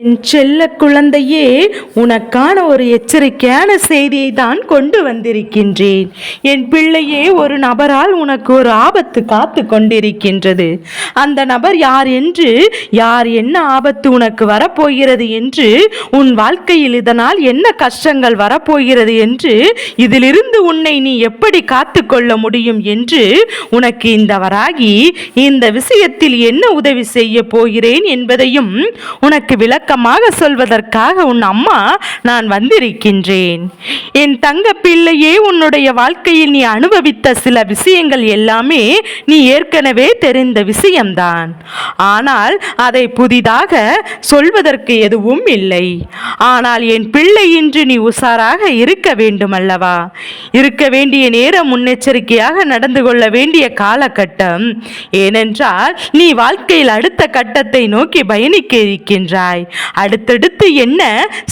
என் செல்ல குழந்தையே உனக்கான ஒரு எச்சரிக்கையான செய்தியை தான் கொண்டு வந்திருக்கின்றேன். என் பிள்ளையே ஒரு நபரால் உனக்கு ஒரு ஆபத்து காத்து கொண்டிருக்கின்றது. அந்த நபர் யார் என்று யார் என்ன ஆபத்து உனக்கு வரப்போகிறது என்று உன் வாழ்க்கையில் இதனால் என்ன கஷ்டங்கள் வரப்போகிறது என்று இதிலிருந்து உன்னை நீ எப்படி காத்து கொள்ள முடியும் என்று உனக்கு இந்த வராகி இந்த விஷயத்தில் என்ன உதவி செய்ய போகிறேன் என்பதையும் உனக்கு விளக்க விளக்கமாக சொல்வதற்காக உன் அம்மா நான் வந்திருக்கின்றேன். என் தங்க பிள்ளையே உன்னுடைய வாழ்க்கையில் நீ அனுபவித்த சில விஷயங்கள் எல்லாமே நீ ஏற்கனவே தெரிந்த விஷயம்தான். ஆனால் அதை புதிதாக சொல்வதற்கு எதுவும் இல்லை. ஆனால் என் பிள்ளை இன்று நீ உஷாராக இருக்க வேண்டும் அல்லவா இருக்க வேண்டிய நேரம் முன்னெச்சரிக்கையாக நடந்து கொள்ள வேண்டிய காலகட்டம். ஏனென்றால் நீ வாழ்க்கையில் அடுத்த கட்டத்தை நோக்கி பயணிக்க இருக்கின்றாய். அடுத்தடுத்து என்ன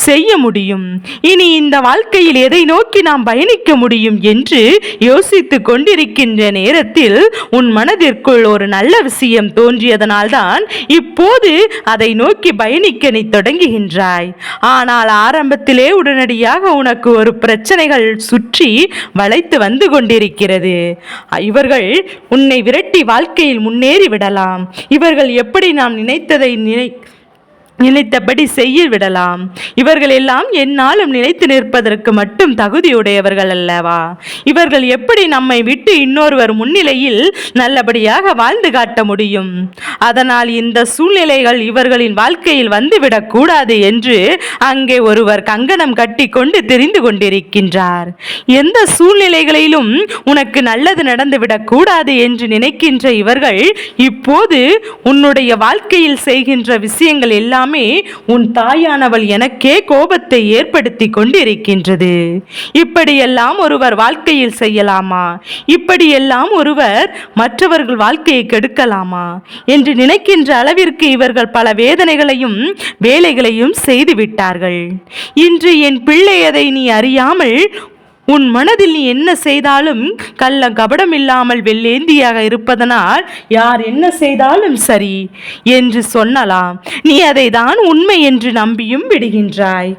செய்ய முடியும்? இனி இந்த வாழ்க்கையில் எதை நோக்கி நாம் பயணிக்க முடியும் என்று யோசித்து கொண்டிருக்கின்ற நேரத்தில் உன் மனதிற்குள் ஒரு நல்ல விஷயம் தோன்றியதனால்தான் இப்போது அதை நோக்கி பயணிக்க நீ தொடங்குகின்றாய். ஆனால் ஆரம்பத்திலே உடனடியாக உனக்கு ஒரு பிரச்சனைகள் சுற்றி வளைத்து வந்து கொண்டிருக்கிறது. இவர்கள் உன்னை விரட்டி வாழ்க்கையில் முன்னேறி விடலாம். இவர்கள் எப்படி நாம் நினைத்ததை நினை நினைத்தபடி செய்ய விடலாம். இவர்கள் எல்லாம் என்னாலும் நிலைத்து நிற்பதற்கு மட்டும் தகுதியுடையவர்கள் அல்லவா? இவர்கள் எப்படி நம்மை விட்டு இன்னொருவர் முன்னிலையில் நல்லபடியாக வாழ்ந்து காட்ட முடியும்? அதனால் இந்த சூழ்நிலைகள் இவர்களின் வாழ்க்கையில் வந்துவிடக்கூடாது என்று அங்கே ஒருவர் கங்கணம் கட்டி கொண்டு தெரிந்து கொண்டிருக்கின்றார். எந்த சூழ்நிலைகளிலும் உனக்கு நல்லது நடந்துவிடக்கூடாது என்று நினைக்கின்ற இவர்கள் இப்போது உன்னுடைய வாழ்க்கையில் செய்கின்ற விஷயங்கள் எல்லாம் உன் தாயானவள் எனக்கே கோபத்தை ஏற்படுத்தி கொண்டிருக்கின்றது. இப்படியெல்லாம் ஒருவர் வாழ்க்கையில் செய்யலாமா? இப்படியெல்லாம் ஒருவர் மற்றவர்கள் வாழ்க்கையை கெடுக்கலாமா? என்று நினைக்கின்ற அளவிற்கு இவர்கள் பல வேதனைகளையும் வேலைகளையும் செய்து விட்டார்கள் இன்று என் பிள்ளை அதை நீ அறியாமல் உன் மனதில் நீ என்ன செய்தாலும் கள்ள கபடம் இல்லாமல் வெள்ளேந்தியாக இருப்பதனால் யார் என்ன செய்தாலும் சரி என்று சொல்லலாம் நீ அதை தான் உண்மை என்று நம்பியும் விடுகின்றாய்.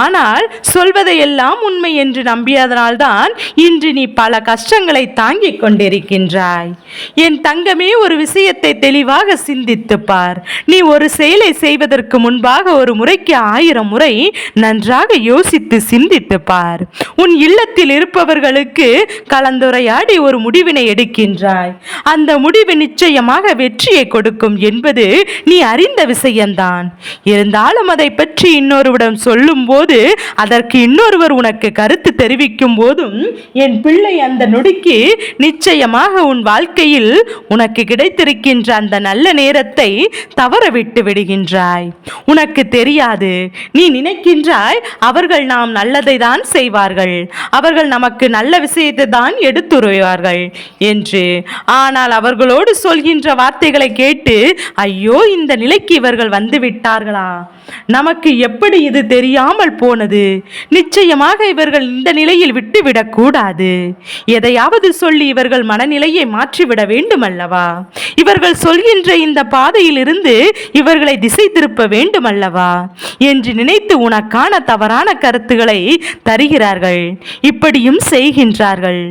ஆனால் சொல்வதையெல்லாம் உண்மை என்று நம்பியதனால்தான் இன்று நீ பல கஷ்டங்களை தாங்கிக் கொண்டிருக்கின்றாய். என் தங்கமே ஒரு விஷயத்தை தெளிவாக சிந்தித்து பார். நீ ஒரு செயலை செய்வதற்கு முன்பாக ஒரு முறைக்கு ஆயிரம் முறை நன்றாக யோசித்து சிந்தித்து பார். உன் இல்லத்தில் இருப்பவர்களுக்கு கலந்துரையாடி ஒரு முடிவினை எடுக்கின்றாய். அந்த முடிவு நிச்சயமாக வெற்றியை கொடுக்கும் என்பது நீ அறிந்த விஷயம்தான். இருந்தாலும் அதை பற்றி இன்னொருவிடம் சொல்லும்போது அதற்கு இன்னொருவர் உனக்கு கருத்து தெரிவிக்கும் போதும் என் பிள்ளை அந்த நொடிக்கு நிச்சயமாக உன் வாழ்க்கையில் உனக்கு கிடைத்திருக்கின்ற அந்த நல்ல நேரத்தை தவற விட்டு விடுகின்றாய். உனக்கு தெரியாது. நீ நினைக்கின்றாய் அவர்கள் நாம் நல்லதை தான் செய்வார்கள். அவர்கள் நமக்கு நல்ல விஷயத்தை தான் எடுத்துரைவார்கள் என்று. ஆனால் அவர்களோடு சொல்கின்ற வார்த்தைகளை கேட்டு ஐயோ இந்த நிலைக்கு இவர்கள் வந்து விட்டார்களா? நமக்கு எப்படி இது தெரியாமல் போனது? நிச்சயமாக இவர்கள் இந்த நிலையில் விட்டுவிடக்கூடாது எதையாவது சொல்லி இவர்கள் மனநிலையை மாற்றிவிட வேண்டும் அல்லவா இவர்கள் சொல்கின்ற இந்த பாதையிலிருந்து இவர்களை திசை திருப்ப வேண்டும் அல்லவா என்று நினைத்து உனக்கான தவறான கருத்துக்களை தருகிறார்கள். இப்படியும் செய்கின்றார்கள்.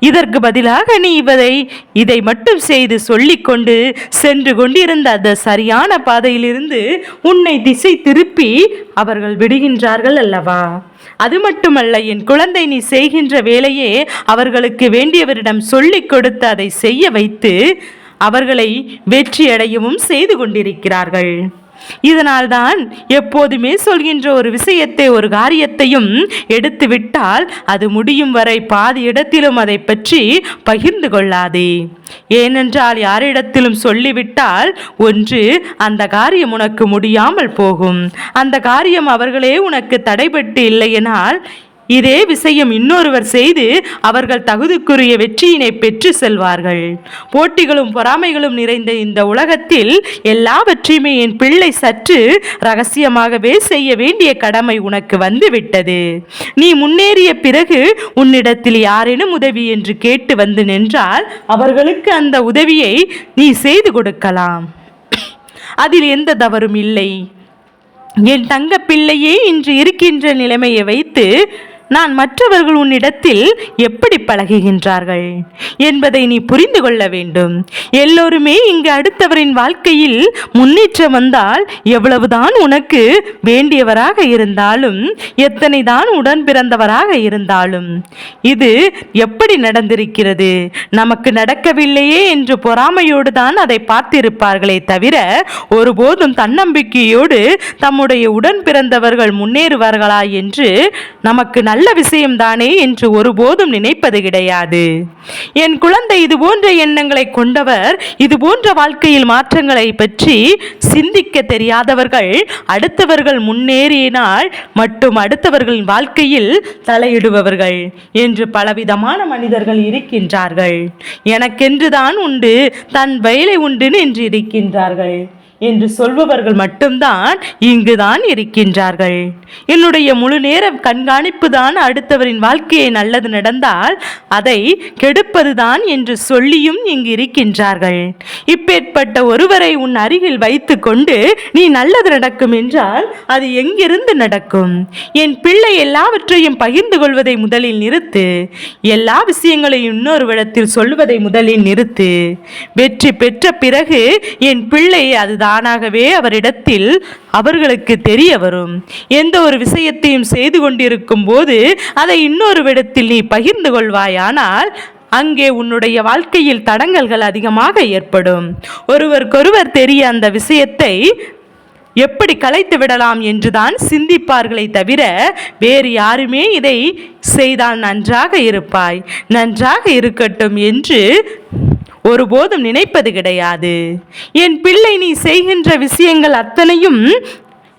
இதற்கு பதிலாக நீ இவதை இதை மட்டும் செய்து சொல்லிக்கொண்டு சென்று கொண்டிருந்த அந்த சரியான பாதையிலிருந்து உன்னை திசை திருப்பி அவர்கள் விடுகின்றார்கள் அல்லவா? அது மட்டுமல்ல என் குழந்தை நீ செய்கின்ற வேலையே அவர்களுக்கு வேண்டியவரிடம் சொல்லிக் கொடுத்து அதை செய்ய வைத்து அவர்களை வெற்றியடையவும் செய்து கொண்டிருக்கிறார்கள். இதனால்தான் எப்போதுமே சொல்கின்ற ஒரு விஷயத்தை ஒரு காரியத்தையும் எடுத்து விட்டால் அது முடியும் வரை பாதி இடத்திலும் அதை பற்றி பகிர்ந்து கொள்ளாதே. ஏனென்றால் யாரிடத்திலும் சொல்லிவிட்டால் ஒன்று அந்த காரியம் உனக்கு முடியாமல் போகும். அந்த காரியம் அவர்களே உனக்கு தடைபட்டு இல்லையெனால் இதே விஷயம் இன்னொருவர் செய்து அவர்கள் தகுதிக்குரிய வெற்றியினை பெற்று செல்வார்கள். போட்டிகளும் பொறாமைகளும் நிறைந்த இந்த உலகத்தில் எல்லாவற்றையுமே என் பிள்ளை சற்று ரகசியமாகவே செய்ய வேண்டிய கடமை உனக்கு வந்துவிட்டது. நீ முன்னேறிய பிறகு உன்னிடத்தில் யாரேனும் உதவி என்று கேட்டு வந்து நின்றால் அவர்களுக்கு அந்த உதவியை நீ செய்து கொடுக்கலாம். அதில் எந்த தவறும் இல்லை. என் தங்க பிள்ளையே இன்று இருக்கின்ற நிலைமையை வைத்து நான் மற்றவர்கள் உன்னிடத்தில் எப்படி பழகுகின்றார்கள் என்பதை நீ புரிந்து கொள்ள வேண்டும். எல்லோருமே இங்கு அடுத்தவரின் வாழ்க்கையில் முன்னேற்றம் வந்தால் எவ்வளவுதான் உனக்கு வேண்டியவராக இருந்தாலும் எத்தனை தான் உடன் பிறந்தவராக இருந்தாலும் இது எப்படி நடந்திருக்கிறது? நமக்கு நடக்கவில்லையே என்று பொறாமையோடு தான் அதை பார்த்திருப்பார்களே தவிர ஒருபோதும் தன்னம்பிக்கையோடு தம்முடைய உடன் பிறந்தவர்கள் முன்னேறுவார்களா என்று நமக்கு நல்ல விஷயம்தானே என்று ஒருபோதும் நினைப்பது கிடையாது. என் குழந்தை இது போன்ற எண்ணங்களை கொண்டவர் இது போன்ற வாழ்க்கையில் மாற்றங்களை பற்றி சிந்திக்க தெரியாதவர்கள் அடுத்தவர்கள் முன்னேறினால் மட்டும் அடுத்தவர்களின் வாழ்க்கையில் தலையிடுபவர்கள் என்று பலவிதமான மனிதர்கள் இருக்கின்றார்கள். எனக்கென்றுதான் உண்டு தன் வேலை உண்டு என்று இருக்கின்றார்கள். என்று சொல்பவர்கள் மட்டும்தான் இங்குதான் இருக்கின்றார்கள். என்னுடைய முழு நேர கண்காணிப்பு தான் அடுத்தவரின் வாழ்க்கையை நல்லது நடந்தால் அதை கெடுப்பதுதான் என்று சொல்லியும் இங்கு இருக்கின்றார்கள். இப்பேற்பட்ட ஒருவரை உன் அருகில் வைத்துக்கொண்டு நீ நல்லது நடக்கும் என்றால் அது எங்கிருந்து நடக்கும்? என் பிள்ளை எல்லாவற்றையும் பகிர்ந்து கொள்வதை முதலில் நிறுத்து. எல்லா விஷயங்களையும் இன்னொரு விடத்தில் சொல்வதை முதலில் நிறுத்து. வெற்றி பெற்ற பிறகு என் பிள்ளை அதுதான் தானாகவே அவரிடத்தில் அவர்களுக்கு தெரிய வரும். எந்த ஒரு விஷயத்தையும் செய்து கொண்டிருக்கும் போது அதை இன்னொரு விடத்தில் நீ பகிர்ந்து கொள்வாயானால் அங்கே உன்னுடைய வாழ்க்கையில் தடங்கல்கள் அதிகமாக ஏற்படும். ஒருவருக்கொருவர் தெரிய அந்த விஷயத்தை எப்படி கலைத்து விடலாம் என்றுதான் சிந்திப்பார்களே தவிர வேறு யாருமே இதை செய்தால் நன்றாக இருப்பாய். நன்றாக இருக்கட்டும் என்று ஒருபோதும் நினைப்பது கிடையாது. என் பிள்ளை நீ செய்கின்ற விஷயங்கள் அத்தனையும்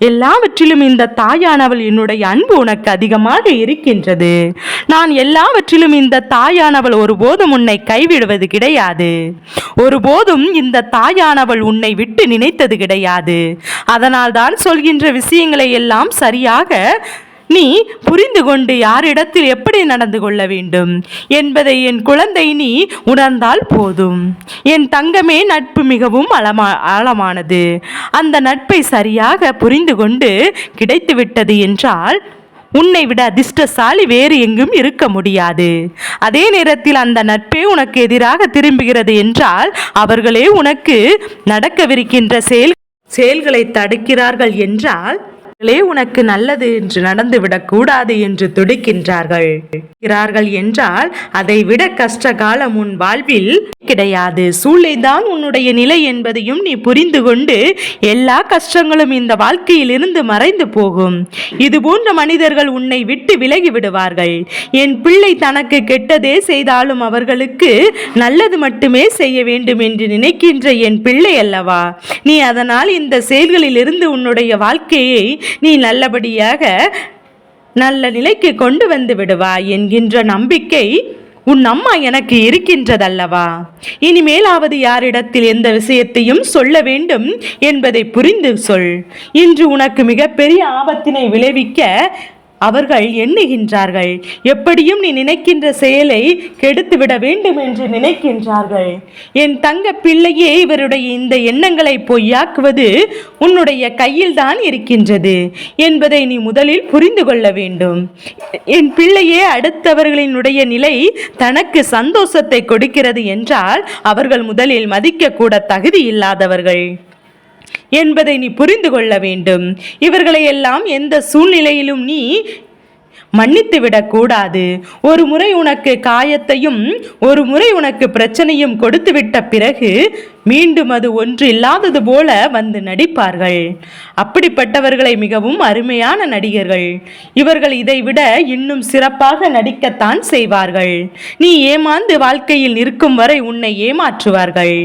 எல்லாவற்றிலும் இந்த தாயானவள் என்னுடைய அன்பு உனக்கு அதிகமாக இருக்கின்றது. நான் எல்லாவற்றிலும் இந்த தாயானவள் ஒருபோதும் உன்னை கைவிடுவது கிடையாது. ஒருபோதும் இந்த தாயானவள் உன்னை விட்டு நினைத்தது கிடையாது. அதனால் தான் சொல்கின்ற விஷயங்களை எல்லாம் சரியாக நீ புரிந்து கொண்டு யாரிடத்தில் எப்படி நடந்து கொள்ள வேண்டும்? என்பதை என் குழந்தை நீ உணர்ந்தால் போதும். என் தங்கமே நட்பு மிகவும் அளமா ஆழமானது. அந்த நட்பை சரியாக புரிந்து கொண்டு கிடைத்துவிட்டது என்றால் உன்னை விட அதிர்ஷ்டசாலி வேறு எங்கும் இருக்க முடியாது. அதே நேரத்தில் அந்த நட்பே உனக்கு எதிராக திரும்புகிறது என்றால் அவர்களே உனக்கு நடக்கவிருக்கின்ற செயல் செயல்களை தடுக்கிறார்கள் என்றால் அவர்களே உனக்கு நல்லது என்று நடந்துவிடக் கூடாது என்று துடிக்கின்றார்கள். இருக்கிறார்கள் என்றால் அதை விட கஷ்ட காலம் உன் வாழ்வில் கிடையாது. சூழ்நிலைதான் உன்னுடைய நிலை என்பதையும் நீ புரிந்து கொண்டு எல்லா கஷ்டங்களும் இந்த வாழ்க்கையில் இருந்து மறைந்து போகும். இது போன்ற மனிதர்கள் உன்னை விட்டு விலகி விடுவார்கள். என் பிள்ளை தனக்கு கெட்டதே செய்தாலும் அவர்களுக்கு நல்லது மட்டுமே செய்ய வேண்டும் என்று நினைக்கின்ற என் பிள்ளை அல்லவா? நீ அதனால் இந்த செயல்களில் இருந்து உன்னுடைய வாழ்க்கையை நீ நல்லபடியாக நல்ல நிலைக்கு கொண்டு வந்து விடுவாய் என்கின்ற நம்பிக்கை உன் அம்மா எனக்கு இருக்கின்றதல்லவா? இனிமேலாவது யாரிடத்தில் எந்த விஷயத்தையும் சொல்ல வேண்டும் என்பதை புரிந்து சொல். இன்று உனக்கு மிகப்பெரிய ஆபத்தினை விளைவிக்க அவர்கள் எண்ணுகின்றார்கள். எப்படியும் நீ நினைக்கின்ற செயலை கெடுத்துவிட வேண்டும் என்று நினைக்கின்றார்கள். என் தங்க பிள்ளையே இவருடைய இந்த எண்ணங்களை பொய்யாக்குவது உன்னுடைய கையில்தான் இருக்கின்றது என்பதை நீ முதலில் புரிந்து கொள்ள வேண்டும். என் பிள்ளையே அடுத்தவர்களினுடைய நிலை தனக்கு சந்தோஷத்தை கொடுக்கிறது என்றால் அவர்கள் முதலில் மதிக்கக்கூட தகுதி இல்லாதவர்கள். என்பதை நீ புரிந்து கொள்ள வேண்டும். இவர்களை எல்லாம் எந்த சூழ்நிலையிலும் நீ மன்னித்து விடக்கூடாது ஒரு முறை உனக்கு காயத்தையும் ஒரு முறை உனக்கு பிரச்சனையும் கொடுத்துவிட்ட பிறகு மீண்டும் அது ஒன்று இல்லாதது போல வந்து நடிப்பார்கள். அப்படிப்பட்டவர்களை மிகவும் அருமையான நடிகர்கள். இவர்கள் இதைவிட இன்னும் சிறப்பாக நடிக்கத்தான் செய்வார்கள். நீ ஏமாந்து வாழ்க்கையில் நிற்கும் வரை உன்னை ஏமாற்றுவார்கள்.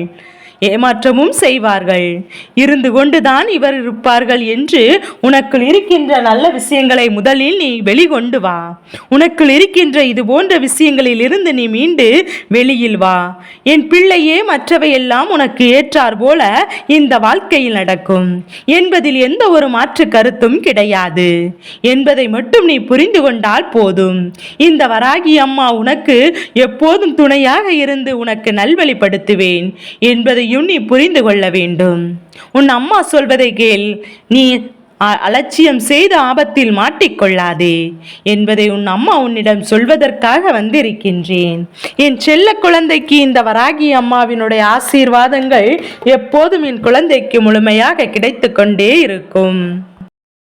ஏமாற்றமும் செய்வார்கள். இருந்து கொண்டுதான் இவர் இருப்பார்கள் என்று உனக்குள் இருக்கின்ற நல்ல விஷயங்களை முதலில் நீ வெளிகொண்டு வா. உனக்குள் இருக்கின்ற இது போன்ற விஷயங்களில் இருந்து நீ மீண்டு வெளியில் வா. என் பிள்ளையே மற்றவையெல்லாம் உனக்கு ஏற்றார் போல இந்த வாழ்க்கையில் நடக்கும். என்பதில் எந்த ஒரு மாற்று கருத்தும் கிடையாது. என்பதை மட்டும் நீ புரிந்து கொண்டால் போதும். இந்த வராகி அம்மா உனக்கு எப்போதும் துணையாக இருந்து உனக்கு நல்வழிப்படுத்துவேன். என்பதை அதையும் நீ புரிந்து கொள்ள வேண்டும். உன் அம்மா சொல்வதை கேள். நீ அ- அலட்சியம் செய்து ஆபத்தில் மாட்டிக்கொள்ளாதே என்பதை உன் அம்மா உன்னிடம் சொல்வதற்காக வந்திருக்கின்றேன். என் செல்ல குழந்தைக்கு இந்த வராகி அம்மாவினுடைய ஆசீர்வாதங்கள் எப்போதும் என் குழந்தைக்கு முழுமையாக கிடைத்து கொண்டே இருக்கும்.